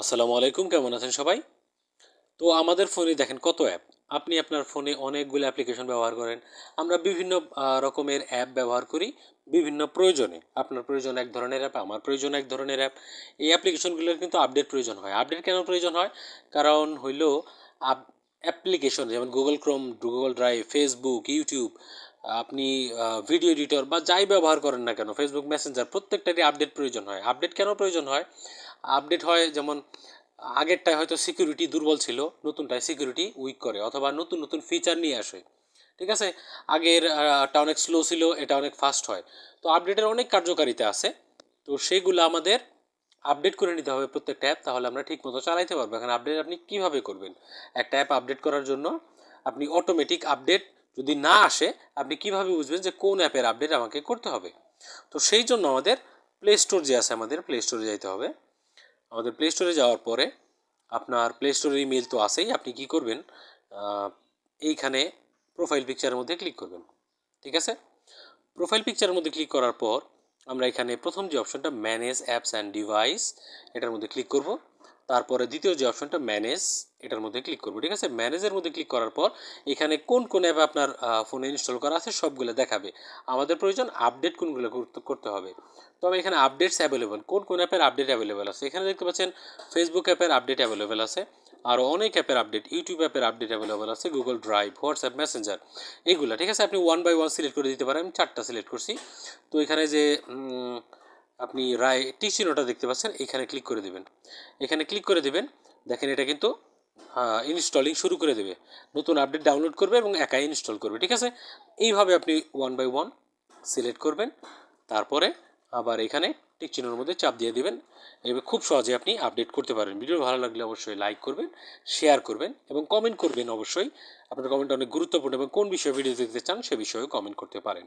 আসসালামু আলাইকুম, কেমন আছেন সবাই? তো আমাদের ফোনে দেখেন কত অ্যাপ। আপনি আপনার ফোনে অনেকগুলো অ্যাপ্লিকেশন ব্যবহার করেন। আমরা বিভিন্ন রকমের অ্যাপ ব্যবহার করি, বিভিন্ন প্রয়োজনে। আপনার প্রয়োজন এক ধরনের অ্যাপ, আমার প্রয়োজন এক ধরনের অ্যাপ। এই অ্যাপ্লিকেশনগুলোর কিন্তু আপডেট প্রয়োজন হয়। আপডেট কেন প্রয়োজন হয়? কারণ হইল অ্যাপ্লিকেশন, যেমন Google Chrome Google Drive Facebook YouTube আপনি ভিডিও এডিটর বা যাই ব্যবহার করেন না কেন ফেসবুক মেসেঞ্জার প্রত্যেকটারই আপডেট প্রয়োজন হয়। আপডেট কেন প্রয়োজন হয়? আপডেট হয়, যেমন আগেরটায় হয়তো সিকিউরিটি দুর্বল ছিল, নতুনটায় সিকিউরিটি উইক করে, অথবা নতুন নতুন ফিচার নিয়ে আসে। ঠিক আছে? আগের আহটা অনেক স্লো ছিল, এটা অনেক ফাস্ট হয়। তো আপডেটের অনেক কার্যকারিতা আছে। তো সেইগুলো আমাদের আপডেট করে নিতে হবে প্রত্যেকটা অ্যাপ তাহলে আমরা ঠিক মতো চালাইতে পারব। এখন আপডেট আপনি কীভাবে করবেন? একটা অ্যাপ আপডেট করার জন্য আপনি অটোমেটিক আপডেট যদি না আসে, আপনি কীভাবে বুঝবেন যে কোন অ্যাপের আপডেট আমাকে করতে হবে? তো সেই জন্য আমাদের প্লে স্টোর যে আছে, আমাদের প্লে স্টোরে যাইতে হবে। আমাদের প্লে স্টোরে যাওয়ার পরে আপনার প্লে স্টোরের ইমেল তো আসেই আপনি কি করবেন? এইখানে প্রোফাইল পিকচারের মধ্যে ক্লিক করবেন, ঠিক আছে? প্রোফাইল পিকচারের মধ্যে ক্লিক করার পর আমরা এখানে প্রথম যে অপশনটা ম্যানেজ অ্যাপস অ্যান্ড ডিভাইস এটার মধ্যে ক্লিক করব। তারপরে দ্বিতীয় যে অপশনটা ম্যানেজ এটার মধ্যে ক্লিক করব, ঠিক আছে? ম্যানেজের মধ্যে ক্লিক করার পর, এখানে কোন কোন অ্যাপ আপনার ফোনে ইনস্টল করা আছে সবগুলো দেখাবে। আমাদের প্রয়োজন আপডেট কোনগুলো করতে- হবে। তবে এখানে আপডেটস অ্যাভেলেবেল কোন কোন অ্যাপের আপডেট অ্যাভেলেবেল আছে? এখানে দেখতে পাচ্ছেন ফেসবুক অ্যাপের আপডেট অ্যাভেলেবেল আছে আরও অনেক অ্যাপের আপডেট ইউটিউব অ্যাপের আপডেট অ্যাভেলেবেল আছে গুগল ড্রাইভ হোয়াটসঅ্যাপ মেসেঞ্জার এগুলো, ঠিক আছে? আপনি ওয়ান বাই ওয়ান সিলেক্ট করে দিতে পারেন, আমি চারটা সিলেক্ট করছি। তো এখানে যে আপনি রায় টিচিনোটা দেখতে পাচ্ছেন, এখানে ক্লিক করে দেবেন। এখানে ক্লিক করে দেবেন, দেখেন এটা কিন্তু হ্যাঁ ইনস্টলিং শুরু করে দেবে। নতুন আপডেট ডাউনলোড করবে এবং একাই ইনস্টল করবে, ঠিক আছে? এইভাবে আপনি ওয়ান বাই ওয়ান সিলেক্ট করবেন, তারপরে আবার এখানে টিক চিহ্নের মধ্যে চাপ দিয়ে দেবেন। এবার খুব সহজে আপনি আপডেট করতে পারেন। ভিডিও ভালো লাগলে অবশ্যই লাইক করবেন শেয়ার করবেন এবং কমেন্ট করবেন অবশ্যই। আপনার কমেন্ট অনেক গুরুত্বপূর্ণ এবং কোন বিষয়ে ভিডিও দেখতে চান সে বিষয়েও কমেন্ট করতে পারেন।